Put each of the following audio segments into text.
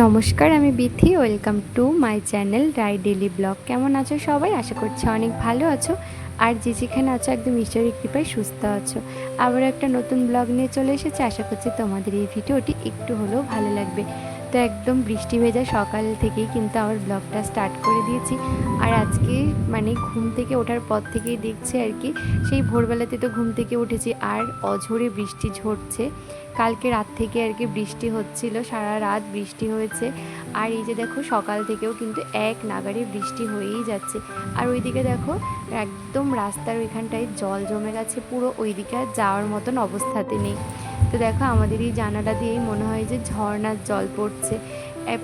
নমস্কার, আমি Bithi. Welcome to my channel Rai daily blog. কেমন আছো সবাই? আশা করছি অনেক ভালো আছো। আর যে যেখানে আছো, একদম ঈশ্বরের কৃপায় সুস্থ আছো। আবার একটা নতুন ব্লগ নিয়ে চলে এসেছে। আশা করছি তোমাদের এই ভিডিওটি একটু হলেও ভালো লাগবে। তো একদম বৃষ্টি ভেজা সকাল থেকেই কিন্তু আমার ব্লগটা স্টার্ট করে দিয়েছি। আর আজকে মানে ঘুম থেকে ওঠার পর থেকেই দেখছি আর কি, সেই ভোরবেলাতে তো ঘুম থেকে উঠেছি, আর অঝোরে বৃষ্টি ঝরছে। কালকে রাত থেকে আর কি বৃষ্টি হচ্ছিল, সারা রাত বৃষ্টি হয়েছে। আর এই যে দেখো, সকাল থেকেও কিন্তু এক নাগারে বৃষ্টি হয়েই যাচ্ছে। আর ওইদিকে দেখো, একদম রাস্তার ওইখানটায় জল জমে গেছে, পুরো ওইদিকে যাওয়ার মতন অবস্থাতে নেই। তো দেখো, আমাদের এই জানালা দিয়েই মনে হয় যে ঝর্ণার জল পড়ছে।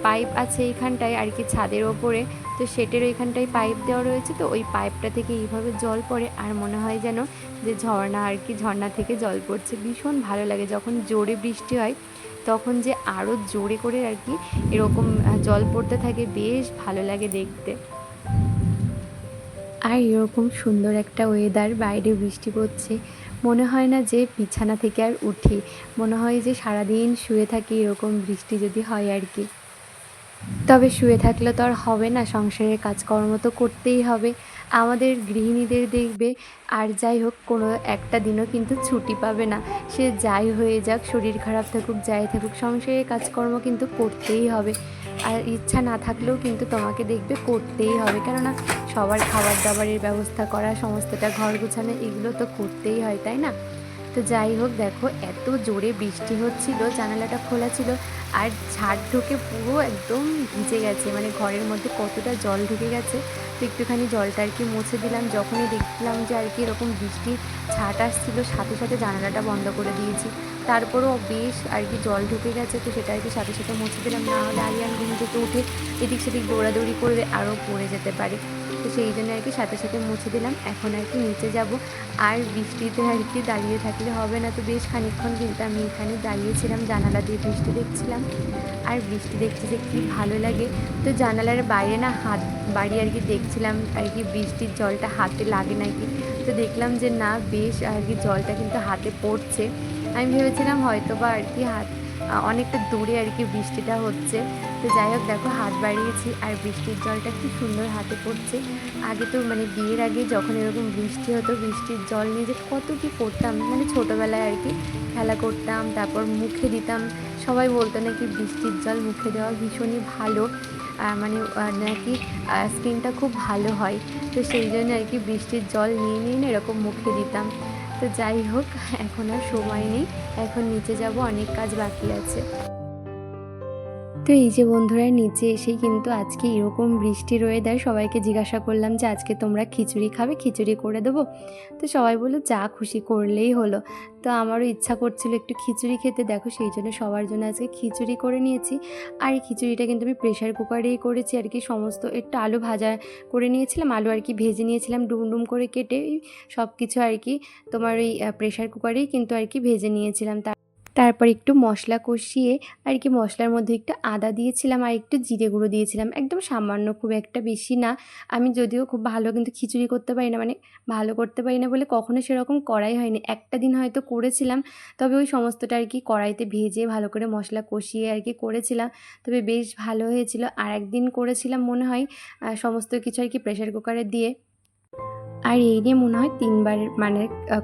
পাইপ আছে এইখানটায় আর কি ছাদের ওপরে। তো সেটের ওইখানটায় পাইপ দেওয়া রয়েছে, তো ওই পাইপটা থেকে এইভাবে জল পড়ে আর মনে হয় যেন যে ঝর্ণা আর কি, ঝর্ণা থেকে জল পড়ছে। ভীষণ ভালো লাগে যখন জোরে বৃষ্টি হয়, তখন যে আরও জোরে করে আর কি এরকম জল পড়তে থাকে, বেশ ভালো লাগে দেখতে। আর এরকম সুন্দর একটা ওয়েদার বাইরে বৃষ্টি পড়ছে। মনে হয় না যে বিছানা থেকে আর উঠি। মনে হয় যে সারাদিন শুয়ে থাকি এরকম বৃষ্টি যদি হয় আর কি। তবে শুয়ে থাকলে তো আর হবে না, সংসারের কাজকর্ম তো করতেই হবে। আমাদের গৃহিণীদের দেখবে। আর যাই হোক, কোনো একটা দিনও কিন্তু ছুটি পাবে না। সে যাই হয়ে যাক, শরীর খারাপ থাকুক, যাই থাকুক সংসারের কাজকর্ম কিন্তু করতেই হবে। আর ইচ্ছা না থাকলেও কিন্তু তোমাকে দেখবে করতেই হবে। কেননা, সবার খাবার দাবারের ব্যবস্থা করা, সমস্তটা ঘর গুছানো, এগুলো তো করতেই হয়, তাই না? তো যাই হোক, দেখো, এত জোরে বৃষ্টি হচ্ছিল, জানালাটা খোলা ছিল। আর ঝাড় ঢুকে পুরো একদম ভিজে গেছে মানে ঘরের মধ্যে কতটা জল ঢুকে গেছে। তো একটুখানি জলটা আর কি মুছে দিলাম, যখনই দেখলাম যে আর কি এরকম বৃষ্টি ছাট আসছিল, সাথে সাথে জানালাটা বন্ধ করে দিয়েছি। তারপরও বেশ আর কি জল ঢুকে গেছে, তো সেটা আর কি সাথে সাথে মুছে দিলাম। না হলে আরিয়ান ঘুম থেকে উঠে এদিক সেদিক দৌড়াদৌড়ি করবে আরও পড়ে যেতে পারে। তো সেই জন্য আর কি সাথে সাথে মুছে দিলাম। এখন আর কি নিচে যাব। আর বৃষ্টিতে আর কি দাঁড়িয়ে থাকলে হবে না। তো বেশ খানিকক্ষণ কিন্তু আমি এখানে দাঁড়িয়েছিলাম জানালা দিয়ে বৃষ্টি দেখছিলাম। আর বৃষ্টি দেখতে যে কী ভালো লাগে। তো জানালার বাইরে না হাত, বাড়ি আর কি দেখছিলাম আর কি বৃষ্টির জলটা হাতে লাগে নাকি। তো দেখলাম যে না, বেশ আর কি জলটা কিন্তু হাতে পড়ছে। আমি ভেবেছিলাম হয়তো বা আর কি হাত অনেকটা দূরে আর কি বৃষ্টিটা হচ্ছে। তো যাই হোক, দেখো হাত বাড়িয়েছি আর বৃষ্টির জলটা কি সুন্দর হাতে পড়ছে। আগে তো মানে বিয়ের আগে যখন এরকম বৃষ্টি হতো, বৃষ্টির জল নিয়ে যে কত কি করতাম। মানে ছোটোবেলায় আর কি খেলা করতাম, তারপর মুখে দিতাম। সবাই বলতো নাকি বৃষ্টির জল মুখে দেওয়া ভীষণই ভালো। মানে নাকি স্কিনটা খুব ভালো হয়। তো সেই জন্য আর কি বৃষ্টির জল নিয়ে নিয়ে এরকম মুখে দিতাম। তো যাই হোক এখন আর সময় নেই। এখন নিচে যাব অনেক কাজ বাকি আছে। তো এই যে বন্ধুরা নিচে এসেই কিন্তু আজকে এরকম বৃষ্টি রয়ে দেয় সবাইকে জিজ্ঞাসা করলাম যে আজকে তোমরা খিচুড়ি খাবে? খিচুড়ি করে দেবো। তো সবাই বলল, যা খুশি করলেই হলো। তো আমারও ইচ্ছা করছিল একটু খিচুড়ি খেতে। দেখো সেই জন্য সবার জন্য আজকে খিচুড়ি করে নিয়েছি। আর এই খিচুড়িটা কিন্তু আমি প্রেশার কুকারেই করেছি আর কি। সমস্ত একটু আলু ভাজা করে নিয়েছিলাম। আলু আর কি ভেজে নিয়েছিলাম ডুম ডুম করে কেটে। সব কিছু আর কি তোমার ওই প্রেশার কুকারেই কিন্তু আর কি ভেজে নিয়েছিলাম। তার তারপর একটু মশলা কষিয়ে আর কি মশলার মধ্যে একটু আদা দিয়েছিলাম আর একটু জিরে গুঁড়ো দিয়েছিলাম। একদম সামান্য, খুব একটা বেশি না। আমি যদিও খুব ভালো কিন্তু খিচুড়ি করতে পারি না মানে ভালো করতে পারি না বলে কখনো সেরকম করাই হয়নি। একটা দিন হয়তো করেছিলাম, তবে ওই সমস্তটা আর কি কড়াইতে ভেজে ভালো করে মশলা কষিয়ে আর কি করেছিলাম। তবে বেশ ভালো হয়েছিল। আর একদিন করেছিলাম মনে হয় সমস্ত কিছু আর কি প্রেশার কুকারে দিয়ে। আর এই নিয়ে মনে হয় তিনবার মানে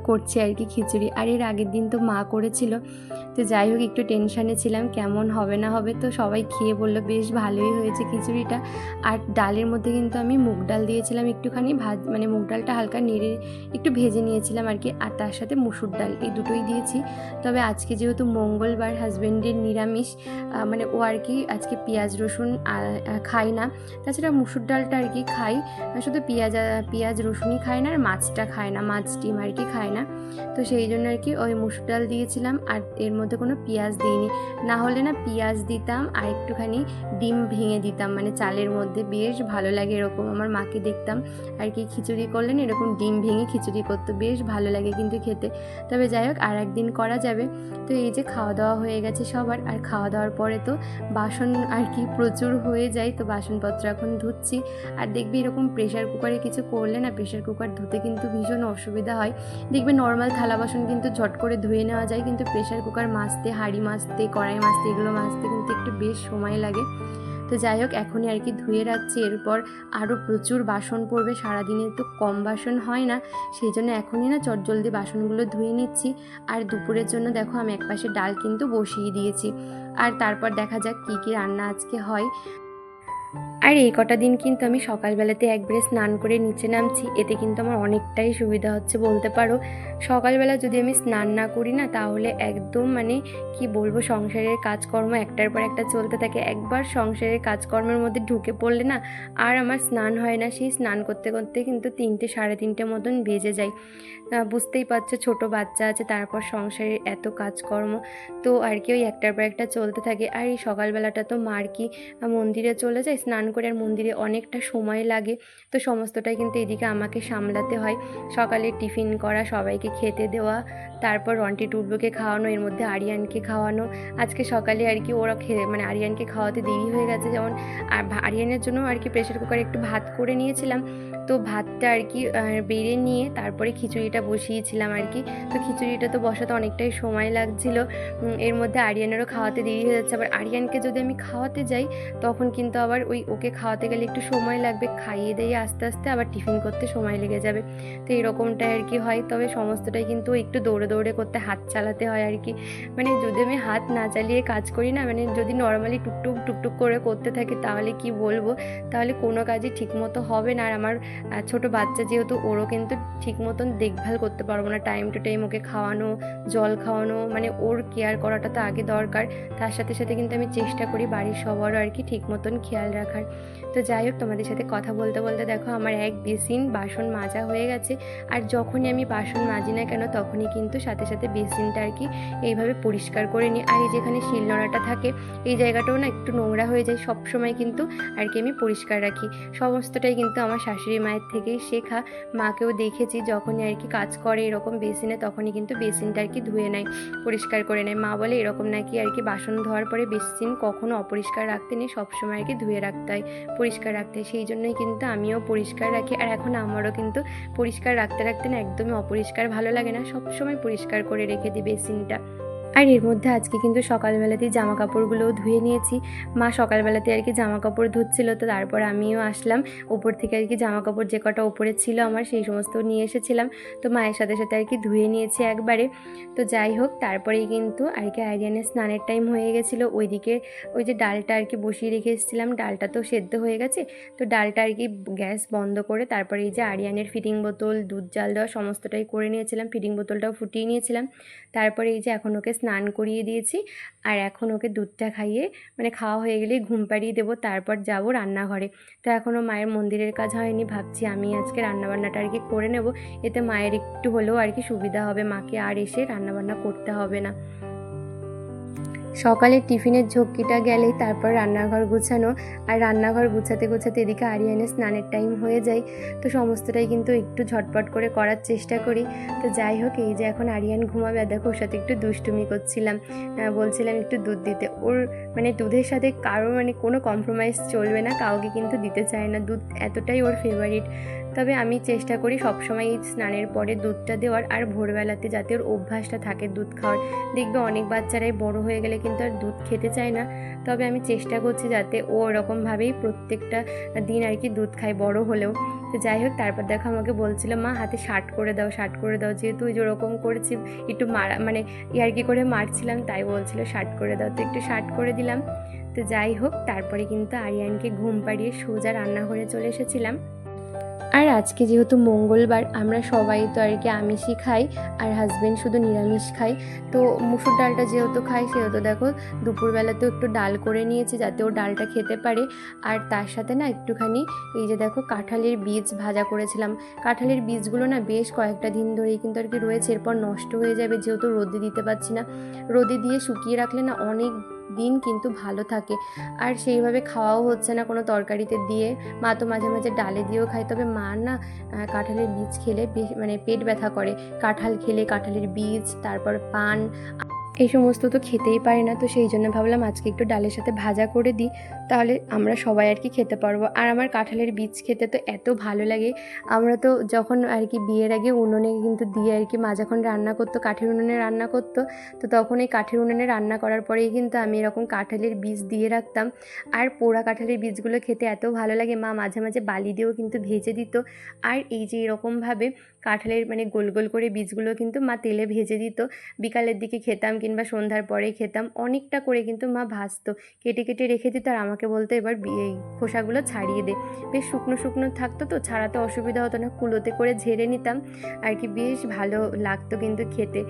করছে আর কি খিচুড়ি। আর এর আগের দিন তো মা করেছিল। তো যাই হোক, একটু টেনশানে ছিলাম, কেমন হবে না হবে তো সবাই খেয়ে বলল, বেশ ভালোই হয়েছে খিচুড়িটা। আর ডালের মধ্যে কিন্তু আমি মুগ ডাল দিয়েছিলাম একটুখানি, ভাত মানে মুগ ডালটা হালকা নেড়ে একটু ভেজে নিয়েছিলাম আর কি, আর তার সাথে মুসুর ডাল এই দুটোই দিয়েছি। তবে আজকে যেহেতু মঙ্গলবার হাজব্যান্ডের নিরামিষ মানে ও আর কি আজকে পেঁয়াজ, রসুন খায় না। তাছাড়া মুসুর ডালটা আর কি খাই, শুধু পেঁয়াজ পেঁয়াজ, রসুনই খায় না, আর মাছটা খায় না, মাছ ডিম আর কি খায় না। তো সেই জন্য আর কি ওই মুসুর ডাল দিয়েছিলাম, আর এর মধ্যে কোনো পেঁয়াজ দিইনি। না হলে না পেঁয়াজ দিতাম, আর একটুখানি ডিম ভেঙে দিতাম মানে চালের মধ্যে। বেশ ভালো লাগে এরকম, আমার মাকে দেখতাম। আর কি খিচুড়ি করলেন, এরকম ডিম ভেঙে খিচুড়ি করতো, বেশ ভালো লাগে কিন্তু খেতে। তবে যাই হোক, আর একদিন করা যাবে। তো এই যে খাওয়া দাওয়া হয়ে গেছে সবার, আর খাওয়া দাওয়ার পরে তো বাসন আর কি প্রচুর হয়ে যায়, তো বাসনপত্র এখন ধুচ্ছি। আর দেখবি এরকম প্রেশার কুকারে কিছু করলে না প্রেশার কুকার কুকার ধুতে কিন্তু ভীষণ অসুবিধা হয়। দেখবে নর্মাল থালা বাসন কিন্তু ঝট করে ধুয়ে নেওয়া যায়, কিন্তু প্রেশার কুকার মাজতে, হাঁড়ি মাজতে, কড়াই মাজতে এগুলো মাজতে কিন্তু একটু বেশ সময় লাগে। তো যাই হোক, এখনই আর কি ধুয়ে রাখছি। এরপর আরও প্রচুর বাসন পড়বে, সারাদিনে তো কম বাসন হয় না। সেই জন্য এখনই না চটজলদি বাসনগুলো ধুয়ে নিচ্ছি। আর দুপুরের জন্য দেখো আমি একপাশে ডাল কিন্তু বসিয়ে দিয়েছি। আর তারপর দেখা যাক কী কী রান্না আজকে হয়। আর এই কটা দিন কিন্তু আমি সকালবেলাতে একবারে স্নান করে নিচে নামছি। এতে কিন্তু আমার অনেকটাই সুবিধা হচ্ছে বলতে পারো। সকালবেলা যদি আমি স্নান না করি না, তাহলে একদম মানে কি বলব, সংসারের কাজকর্ম একটার পর একটা চলতে থাকে। একবার সংসারের কাজকর্মের মধ্যে ঢুকে পড়লে না, আর আমার স্নান হয় না। সেই স্নান করতে করতে কিন্তু তিনটে, সাড়ে তিনটে মতন বেজে যায়। বুঝতেই পারছ, ছোট বাচ্চা আছে, তারপর সংসারের এত কাজকর্ম। তো আর কি ওই একটার পর একটা চলতে থাকে। আর এই সকালবেলাটা তো মার কি মন্দিরে চলে যায়, স্নান করে আর মন্দিরে অনেকটা সময় লাগে। তো সমস্তটাই কিন্তু এদিকে আমাকে সামলাতে হয়। সকালে টিফিন করা, সবাইকে খেতে দেওয়া তারপর রন্টি টুডবুকে খাওয়ানো, এর মধ্যে আরিয়ানকে খাওয়ানো। আজকে সকালে আর কি ওরা খেয়ে মানে আরিয়ানকে খাওয়াতে দেরি হয়ে গেছে যেমন, আর আরিয়ানের জন্য আর কি প্রেশার কুকারে একটু ভাত করে নিয়েছিলাম। তো ভাতটা আর কি বেড়ে নিয়ে তারপরে খিচুড়িটা বসিয়েছিলাম আর কি। তো খিচুড়িটা তো বসাতে অনেকটাই সময় লাগছিল। এর মধ্যে আরিয়ানেরও খাওয়াতে দেরি হয়ে যাচ্ছে। আবার আরিয়ানকে যদি আমি খাওয়াতে যাই, তখন কিন্তু আবার ওই ওকে খাওয়াতে গেলে একটু সময় লাগবে। খাইয়ে দিয়ে আস্তে আস্তে আবার টিফিন করতে সময় লেগে যাবে। তো এরকমটাই আর কি হয়। তবে সমস্তটাই কিন্তু একটু দৌড়ে দৌড়ে করতে হাত চালাতে হয় আর কি। মানে যদি আমি হাত না চালিয়ে কাজ করি না মানে যদি নর্মালি টুকটুক টুকটুক করে করতে থাকি, তাহলে কি বলব? তাহলে কোনো কাজই ঠিকমতো হবে না। আর আমার ছোট বাচ্চা যেহেতু, ওরও কিন্তু ঠিক মতন দেখভাল করতে পারব না। টাইম টু টাইম ওকে খাওয়ানো, জল খাওয়ানো মানে ওর কেয়ার করাটা তো আগে দরকার। তার সাথে সাথে কিন্তু আমি চেষ্টা করি বাড়ির সবারও আর কি ঠিক মতন খেয়াল রাখার। তো যাই হোক, তোমাদের সাথে কথা বলতে বলতে দেখো আমার এক বেসিন বাসন মাজা হয়ে গেছে। আর যখনই আমি বাসন মাজি না কেন, তখনই কিন্তু সাথে সাথে বেসিনটা আর কি এইভাবে পরিষ্কার করে নিই। আর এই যেখানে শিলনোড়াটা থাকে, এই জায়গাটাও না একটু নোংরা হয়ে যায়। সব সময় কিন্তু আর কি আমি পরিষ্কার রাখি। সমস্তটাই কিন্তু আমার শাশুড়ি মায়ের থেকেই শেখা। মাকেও দেখেছি যখনই আর কি কাজ করে এরকম বেসিনে, তখনই কিন্তু বেসিনটা আর কি ধুয়ে নেয়, পরিষ্কার করে নেয়। মা বলে এরকম নাকি আর কি বাসন ধোয়ার পরে বেসিন কখনো অপরিষ্কার রাখতে নেই, সবসময় আর কি ধুয়ে রাখতে হয়, পরিষ্কার রাখতে হয়। সেই জন্যই কিন্তু আমিও পরিষ্কার রাখি। আর এখন আমারও কিন্তু পরিষ্কার রাখতে রাখতে না একদমই অপরিষ্কার ভালো লাগে না। সবসময় পরিষ্কার করে রেখে দিই বেসিনটা আর এর মধ্যে আজকে কিন্তু সকালবেলাতেই জামা কাপড়গুলোও ধুয়ে নিয়েছি। মা সকালবেলাতে আর কি জামা কাপড় ধুচ্ছিল, তো তারপর আমিও আসলাম। ওপর থেকে আর কি জামা কাপড় যে কটা ওপরে ছিল আমার, সেই সমস্ত নিয়ে এসেছিলাম। তো মায়ের সাথে সাথে আর কি ধুয়ে নিয়েছি একবারে। তো যাই হোক, তারপরেই কিন্তু আর কি আরিয়ানের স্নানের টাইম হয়ে গেছিল। ওইদিকে ওই যে ডালটা আর কি বসিয়ে রেখে এসেছিলাম। ডালটা তো সেদ্ধ হয়ে গেছে। তো ডালটা আর কি গ্যাস বন্ধ করে তারপরে এই যে আরিয়ানের ফিটিং বোতল, দুধ, জাল দেওয়া সমস্তটাই করে নিয়েছিলাম। ফিটিং বোতলটাও ফুটিয়ে নিয়েছিলাম। তারপরে এই যে এখন ওকে স্নান করিয়ে দিয়েছি। আর এখন ওকে দুধটা খাইয়ে মানে খাওয়া হয়ে গেলেই ঘুম পাড়িয়ে দেবো, তারপর যাব রান্নাঘরে। তো এখনও মায়ের মন্দিরের কাজ হয়নি, ভাবছি আমি আজকে রান্নাবান্নাটা আর কি করে নেব। এতে মায়ের একটু হলেও আর কি সুবিধা হবে, মাকে আর এসে রান্নাবান্না করতে হবে না। সকালে টিফিনের ঝক্কিটা গেলেই তারপর রান্নাঘর গুছানো আর রান্নাঘর গুছাতে গুছাতে এদিকে আরিয়ানের স্নানের টাইম হয়ে যায়। তো সমস্তটাই কিন্তু একটু ঝটপট করে করার চেষ্টা করি। তো যাই হোক, এই যে এখন আরিয়ান ঘুমাবে দেখো ওর সাথে একটু দুষ্টুমি করছিলাম। বলছিলাম একটু দুধ দিতে। ওর মানে দুধের সাথে কারও মানে কোনো কম্প্রোমাইজ চলবে না, কাউকে কিন্তু দিতে চায় না। দুধ এতটাই ওর ফেভারিট তবে আমি চেষ্টা করি সবসময় এই স্নানের পরে দুধটা দেওয়ার আর ভোরবেলাতে যাতে ওর অভ্যাসটা থাকে দুধ খাওয়ার। দেখবে অনেক বাচ্চারাই বড় হয়ে গেলে কিন্তু আর দুধ খেতে চায় না। তবে আমি চেষ্টা করছি যাতে ও ওরকমভাবেই প্রত্যেকটা দিন আর কি দুধ খায় বড় হলেও। তো যাই হোক, তারপর দেখো আমাকে বলছিল, মা, হাতে শার্ট করে দাও, শার্ট করে দাও। যেহেতু ওই যে ওরকম করেছি, একটু মারা মানে ইয়ার্কি করে মারছিলাম, তাই বলছিল শার্ট করে দাও। তো একটু শার্ট করে দিলাম। তো যাই হোক, তারপরে কিন্তু আরিয়ানকে ঘুম পাড়িয়ে সোজা রান্নাঘরে চলে এসেছিলাম। আর আজকে যেহেতু মঙ্গলবার, আমরা সবাই তো আর কি আমিষই খাই আর হাজবেন্ড শুধু নিরামিষ খাই তো মুসুর ডালটা যেহেতু খাই সেহেতু দেখো দুপুরবেলাতেও একটু ডাল করে নিয়েছি যাতে ও ডালটা খেতে পারে। আর তার সাথে না একটুখানি এই যে দেখো কাঁঠালের বীজ ভাজা করেছিলাম। কাঁঠালের বীজগুলো না বেশ কয়েকটা দিন ধরেই কিন্তু আর কি রয়েছে, এরপর নষ্ট হয়ে যাবে যেহেতু রোদে দিতে পারছি না। রোদে দিয়ে শুকিয়ে রাখলে না অনেক দিন কিন্তু ভালো থাকে। আর সেইভাবে খাওয়াও হচ্ছে না কোনো তরকারিতে দিয়ে। মা তো মাঝে মাঝে ডালে দিয়েও খায়। তবে মা না কাঁঠালের বীজ খেলে মানে পেট ব্যথা করে। কাঁঠাল খেলে কাঁঠালের বীজ, তারপর পান এই সমস্ত তো খেতেই পারে না, তো সেই জন্য ভাবলাম আজকে একটু ডালের সাথে ভাজা করে দিই, তাহলে আমরা সবাই আর কি খেতে পারব। আর আমার কাঁঠালের বীজ খেতে তো এত ভালো লাগে, আমরা তো যখন আর কি বিয়ের আগে উনুনে কিন্তু দিয়ে আর কি মা যখন রান্না করতো, কাঠের উনুনে রান্না করতো, তো তখন এই কাঠের উনুনে রান্না করার পরেই কিন্তু আমি এরকম কাঁঠালের বীজ দিয়ে রাখতাম। আর পোড়া কাঁঠালের বীজগুলো খেতে এত ভালো লাগে, মা মাঝে মাঝে বালি দিয়েও কিন্তু ভেজে দিত। আর এই যে এরকমভাবে কাঁঠালের মানে গোল গোল করে বীজগুলো কিন্তু মা তেলে ভেজে দিত। বিকালের দিকে খেতাম কিংবা সন্ধ্যার পরে খেতাম। অনেকটা করে কিন্তু মা ভাজতো। কেটে কেটে রেখে দিত আর আমাকে বলতো, এবার এই খোসাগুলো ছাড়িয়ে দে। বেশ শুকনো শুকনো থাকতো তো, ছাড়াতে অসুবিধা হতো না। কুলোতে করে ঝেড়ে নিতাম। আর কি বেশ ভালো লাগতো কিন্তু খেতে।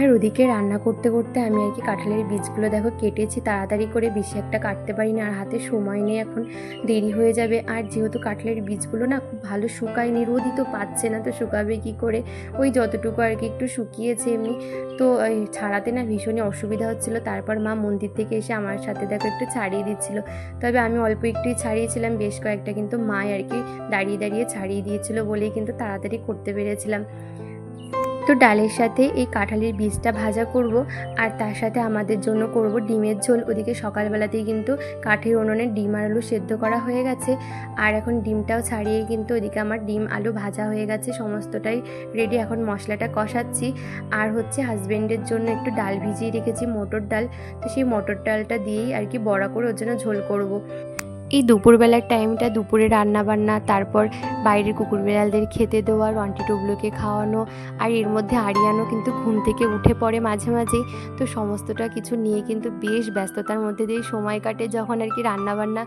আর ওদিকে রান্না করতে করতে আমি আর কি কাঁঠালের বীজগুলো দেখো কেটেছি, তাড়াতাড়ি করে বেশি একটা কাটতে পারি না আর হাতে সময় নেই এখন, দেরি হয়ে যাবে। আর যেহেতু কাঁঠালের বীজগুলো না খুব ভালো শুকায়নি, রোদই তো পাচ্ছে না, তো শুকাবে কি করে? ওই যতটুকু আর কি একটু শুকিয়েছে এমনি। তো ছাড়াতে না ভীষণই অসুবিধা হচ্ছিল। তারপর মা মন্দির থেকে এসে আমার সাথে দেখো একটু ছাড়িয়ে দিচ্ছিল। তবে আমি অল্প একটুই ছাড়িয়েছিলাম, বেশ কয়েকটা কিন্তু মায় আর কি দাঁড়িয়ে দাঁড়িয়ে ছাড়িয়ে দিয়েছিল বলেই কিন্তু তাড়াতাড়ি করতে পেরেছিলাম। তো ডালের সাথে এই কাঁঠালের বীজটা ভাজা করব আর তার সাথে আমাদের জন্য করব ডিমের ঝোল। ওদিকে সকালবেলাতেই কিন্তু কাঠের উনুনে ডিম আর আলু সেদ্ধ করা হয়ে গেছে। আর এখন ডিমটাও ছাড়িয়ে কিন্তু ওদিকে আমার ডিম আলু ভাজা হয়ে গেছে, সমস্তটাই রেডি এখন মশলাটা কষাচ্ছি। আর হচ্ছে হাজব্যান্ডের জন্য একটু ডাল ভিজিয়ে রেখেছি, মটর ডাল। তো সেই মটর ডালটা দিয়েই আর কি বড়া করে ওর জন্য ঝোল করব। এই দুপুরবেলার টাইমটা দুপুরে রান্না বান্না তারপর বাইরের কুকুর বিড়ালদের খেতে দেওয়া, রন্টি টুবলুকে খাওয়ানো, আর এর মধ্যে আরিয়ানও কিন্তু ঘুম থেকে উঠে পড়ে মাঝে মাঝেই। তো সমস্তটা কিছু নিয়ে কিন্তু বেশ ব্যস্ততার মধ্যে দিয়ে সময় কাটে যখন আর কি রান্নাবান্না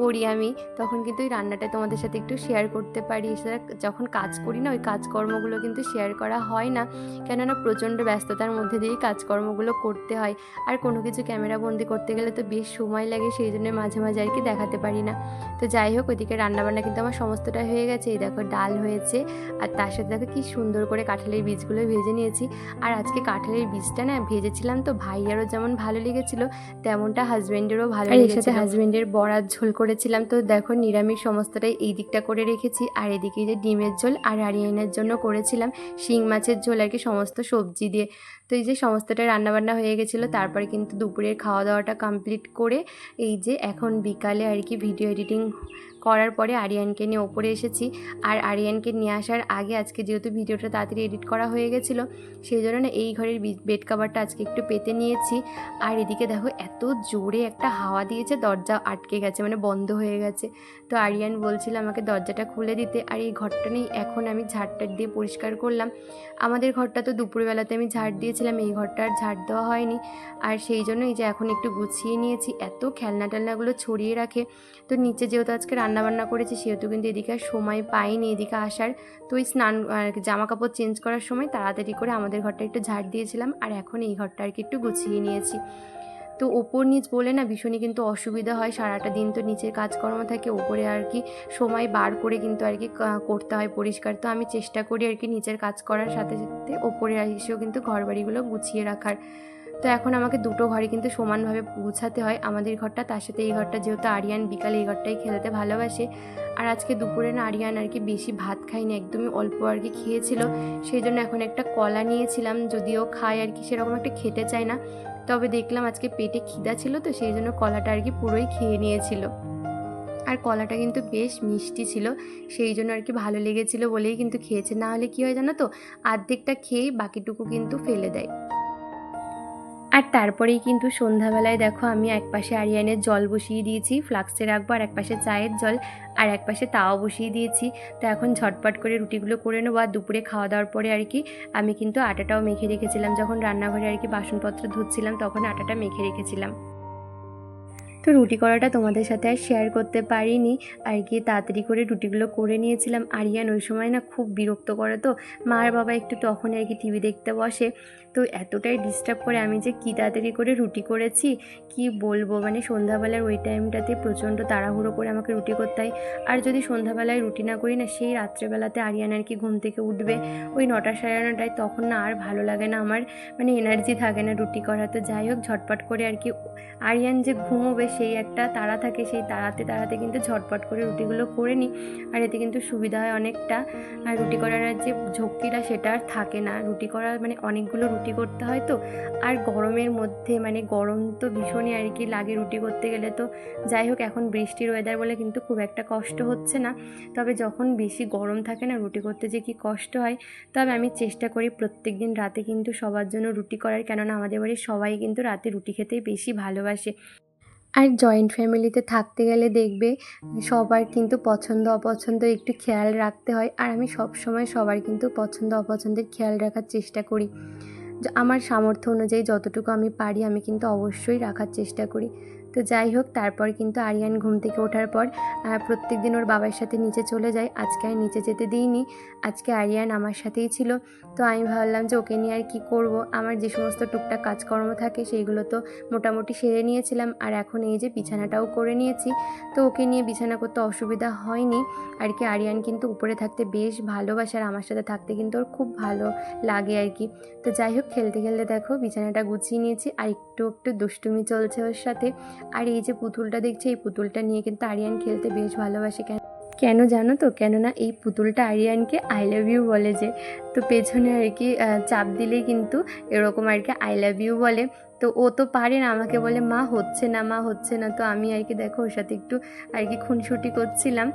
করি আমি, তখন কিন্তু ওই রান্নাটা তোমাদের সাথে একটু শেয়ার করতে পারি। এছাড়া যখন কাজ করি না, ওই কাজকর্মগুলো কিন্তু শেয়ার করা হয় না। কেননা প্রচণ্ড ব্যস্ততার মধ্যে দিয়েই কাজকর্মগুলো করতে হয়। আর কোনো কিছু ক্যামেরা বন্দি করতে গেলে তো বেশ সময় লাগে, সেই জন্য মাঝে মাঝে আর কি দেখাতে পারি না। তো যাই হোক ওইদিকে রান্নাবান্না কিন্তু আমার সমস্তটা হয়ে গেছে। এই দেখো ডাল হয়েছে আর তার সাথে দেখো কি সুন্দর করে কাঁঠালের বীজগুলো ভেজে নিয়েছি। আর আজকে কাঁঠালের বীজটা না ভেজেছিলাম তো ভাইয়ারও যেমন ভালো লেগেছিল তেমনটা হাজব্যান্ডেরও ভালো লেগেছে সাথে হাজব্যান্ডের বড়ার ঝোল করেছিলাম তো দেখো নিরামিষ সমস্তটাই এই দিকটা করে রেখেছি। আর এদিকে যে ডিমের ঝোল আর আরিয়ানের জন্য করেছিলাম শিং মাছের ঝোল আর কি সমস্ত সবজি দিয়ে। তো এই যে সমস্তটা রান্নাবান্না হয়ে গেছিল তারপরে কিন্তু দুপুরের খাওয়া দাওয়াটা কমপ্লিট করে এই যে এখন বিকালে আর কি ভিডিও এডিটিং করার পরে আরিয়ানকে নিয়ে ওপরে এসেছি। আর আরিয়ানকে নিয়ে আসার আগে আজকে যেহেতু ভিডিওটা তাড়াতাড়ি এডিট করা হয়ে গেছিল, সেই জন্য না এই ঘরের বেড কাভারটা আজকে একটু পেতে নিয়েছি। আর এদিকে দেখো এত জোরে একটা হাওয়া দিয়েছে, দরজা আটকে গেছে মানে বন্ধ হয়ে গেছে। তো আরিয়ান বলছিল আমাকে দরজাটা খুলে দিতে। আর এই ঘরটা নেই, এখন আমি ঝাড়টা দিয়ে পরিষ্কার করলাম। আমাদের ঘরটা তো দুপুরবেলাতে আমি ঝাড় দিয়েছিলাম, এই ঘরটা আর ঝাড় দেওয়া হয়নি। আর সেই জন্য এই যে এখন একটু গুছিয়ে নিয়েছি, এত খেলনা টেলনাগুলো ছড়িয়ে রাখে। তো নিচে যেহেতু আজকে রান্নাবান্না করেছি, সেহেতু কিন্তু এদিকে আর সময় পাইনি। এদিকে আসার তো ওই স্নান জামা কাপড় চেঞ্জ করার সময় তাড়াতাড়ি করে আমাদের ঘরটা একটু ঝাড় দিয়েছিলাম। আর এখন এই ঘরটা আর কি একটু গুছিয়ে নিয়েছি। তো ওপর নিচ বলে না, ভীষণই কিন্তু অসুবিধা হয়। সারাটা দিন তো নিচের কাজকর্ম থাকে, ওপরে আর কি সময় বার করে কিন্তু আর কি করতে হয় পরিষ্কার। তো আমি চেষ্টা করি আর কি নিচের কাজ করার সাথে সাথে ওপরে এসেও কিন্তু ঘর বাড়িগুলো গুছিয়ে রাখার। তো এখন আমাকে দুটো ঘরে কিন্তু সমানভাবে পৌঁছাতে হয়। আমাদের ঘরটা, তার সাথে এই ঘরটা যেহেতু আরিয়ান বিকালে এই ঘরটাই খেলতে ভালোবাসে। আর আজকে দুপুরে না আরিয়ান আর কি বেশি ভাত খায়নি, একদমই অল্প আর কি খেয়েছিল। সেই জন্য এখন একটা কলা নিয়েছিলাম, যদিও খায় আর কি সেরকম একটা খেতে চায় না। তবে দেখলাম আজকে পেটে খিদা ছিল তো সেই জন্য কলাটা আর কি পুরোই খেয়ে নিয়েছিল। আর কলাটা কিন্তু বেশ মিষ্টি ছিল, সেই জন্য আর কি ভালো লেগেছিল বলেই কিন্তু খেয়েছে। না হলে কী হয় জানো তো, আর্ধেকটা খেয়েই বাকিটুকু কিন্তু ফেলে দেয়। আর তারপরেই কিন্তু সন্ধ্যাবেলায় দেখো আমি একপাশে আরিয়ানের জল বসিয়ে দিয়েছি, ফ্লাক্সে রাখব, আর একপাশে চায়ের জল, আর একপাশে তাও বসিয়ে দিয়েছি। তো এখন ঝটপট করে রুটিগুলো করে নেব, আর দুপুরে খাওয়া দাওয়ার পরে আর কি আমি কিন্তু আটাটাও মেখে রেখেছিলাম। যখন রান্নাঘরে আর কি বাসনপত্র ধুচ্ছিলাম, তখন আটাটা মেখে রেখেছিলাম। তো রুটি করাটা তোমাদের সাথে আর শেয়ার করতে পারিনি। আর কি তাড়াতাড়ি করে রুটিগুলো করে নিয়েছিলাম। আরিয়ান ওই সময় না খুব বিরক্ত করে তো। মা আর বাবা একটু তখন আর কি টিভি দেখতে বসে। তো এতটাই ডিস্টার্ব করে আমি যে কী তাড়াতাড়ি করে রুটি করেছি, কি বলব? মানে সন্ধ্যাবেলার ওই টাইমটাতে প্রচণ্ড তাড়াহুড়ো করে আমাকে রুটি করতে হয়। আর যদি সন্ধ্যাবেলায় রুটি না করি না, সেই রাত্রেবেলাতে আরিয়ান আর কি ঘুম থেকে উঠবে। ওই নটা সাড়ে নটায় তখন না আর ভালো লাগে না। আমার মানে এনার্জি থাকে না রুটি করা তো যাই হোক, ঝটপট করে আর কি আরিয়ান যে ঘুমোবে সেই একটা তাড়া থাকে, সেই তাড়াতে তাড়াতে কিন্তু ঝটপট করে রুটিগুলো করে নিই। আর এতে কিন্তু সুবিধা হয় অনেকটা। আর রুটি করার যে ঝক্কিটা সেটা আর থাকে না। রুটি করার মানে অনেকগুলো রুটি করতে হয় তো। আর গরমের মধ্যে মানে গরম তো ভীষণই আর কি লাগে রুটি করতে গেলে তো। যাই হোক, এখন বৃষ্টির ওয়েদার বলে কিন্তু খুব একটা কষ্ট হচ্ছে না। তবে যখন বেশি গরম থাকে না, রুটি করতে যে কি কষ্ট হয়। তবে আমি চেষ্টা করি প্রত্যেক দিন রাতে কিন্তু সবার জন্য রুটি করার। কেননা আমাদের বাড়ির সবাই কিন্তু রাতে রুটি খেতেই বেশি ভালোবাসে। আর জয়েন্ট ফ্যামিলিতে থাকতে গেলে দেখবে সবার কিন্তু পছন্দ অপছন্দ একটু খেয়াল রাখতে হয়। আর আমি সব সময় সবার কিন্তু পছন্দ অপছন্দের খেয়াল রাখার চেষ্টা করি। আমার সামর্থ্য অনুযায়ী যতটুকু আমি পারি আমি কিন্তু অবশ্যই রাখার চেষ্টা করি। তো যাই হোক, তারপর কিন্তু আরিয়ান ঘুম থেকে ওঠার পর প্রত্যেক দিন ওর বাবার সাথে নিচে চলে যায়। আজকে আর নিচে যেতে দিইনি। আজকে আরিয়ান আমার সাথেই ছিল। তো আমি ভাবলাম যে ওকে নিয়ে আর কী করব? আমার যে সমস্ত টুকটাক কাজকর্ম থাকে, সেইগুলো তো মোটামুটি সেরে নিয়েছিলাম। আর এখন এই যে বিছানাটাও করে নিয়েছি। তো ওকে নিয়ে বিছানা করতে অসুবিধা হয়নি। আর কি আরিয়ান কিন্তু উপরে থাকতে বেশ ভালোবাসে। আর আমার সাথে থাকতে কিন্তু ওর খুব ভালো লাগে আর কি। তো যাই হোক, খেলতে খেলতে দেখো, বিছানাটা গুছিয়ে নিয়েছি। আর একটু একটু দুষ্টুমি চলছে ওর সাথে। আর এই যে পুতুলটা দেখছি, এই পুতুলটা নিয়ে কিন্তু আরিয়ান খেলতে বেশ ভালোবাসে। কেন কেন জানো তো? কেননা এই পুতুলটা আরিয়ানকে আই লাভ ইউ বলে যে, তো পেছনে আর কি চাপ দিলেই কিন্তু এরকম আর কি আই লাভ ইউ বলে। তো ও তো পারে না আমাকে বলে, মা, হচ্ছে না, মা, হচ্ছে না। তো আমি আর কি দেখো ওর সাথে একটু আর কি খুনসুটি করছিলাম।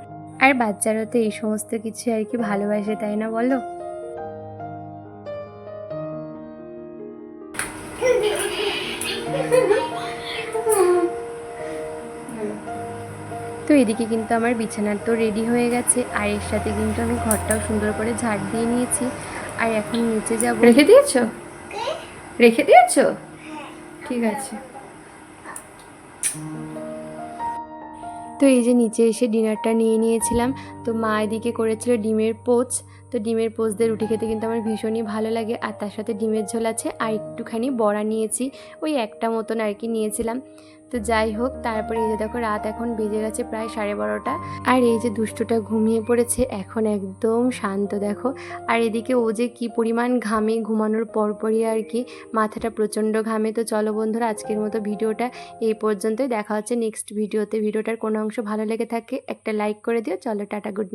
আর বাচ্চারা তো এই সমস্ত কিছু আর কি ভালোবাসে, তাই না বলো? এদিকে কিন্তু আমার বিছানার তো রেডি হয়ে গেছে। আর এর সাথে কিন্তু আমি ঘরটাও সুন্দর করে ঝাড় দিয়ে নিয়েছি। আর এখন নিচে যাব। রেখে দিয়েছ? রেখে দিয়েছ? ঠিক আছে। তো এই যে নিচে এসে ডিনারটা নিয়ে নিয়েছিলাম। তো মা এদিকে করেছিল ডিমের পোচ। তো ডিমের পোচ দিয়ে রুটি খেতে কিন্তু আমার ভীষণই ভালো লাগে। আর তার সাথে ডিমের ঝোল আছে, আর একটুখানি বড়া নিয়েছি। ওই একটা মতন আর কি নিয়েছিলাম। তো যাই হোক, তারপরে এই যে দেখো রাত এখন বেজে গেছে প্রায় সাড়ে বারোটা। আর এই যে দুষ্টটা ঘুমিয়ে পড়েছে, এখন একদম শান্ত দেখো। আর এদিকে ও যে কি পরিমাণ ঘামে ঘুমানোর পরপরই আর কি, মাথাটা প্রচণ্ড ঘামে। তো চলো বন্ধুরা, আজকের মতো ভিডিওটা এই পর্যন্তই। দেখা হচ্ছে নেক্সট ভিডিওতে। ভিডিওটার কোনো অংশ ভালো লেগে থাকে, একটা লাইক করে দিও। চলো, টাটা গুড নাইট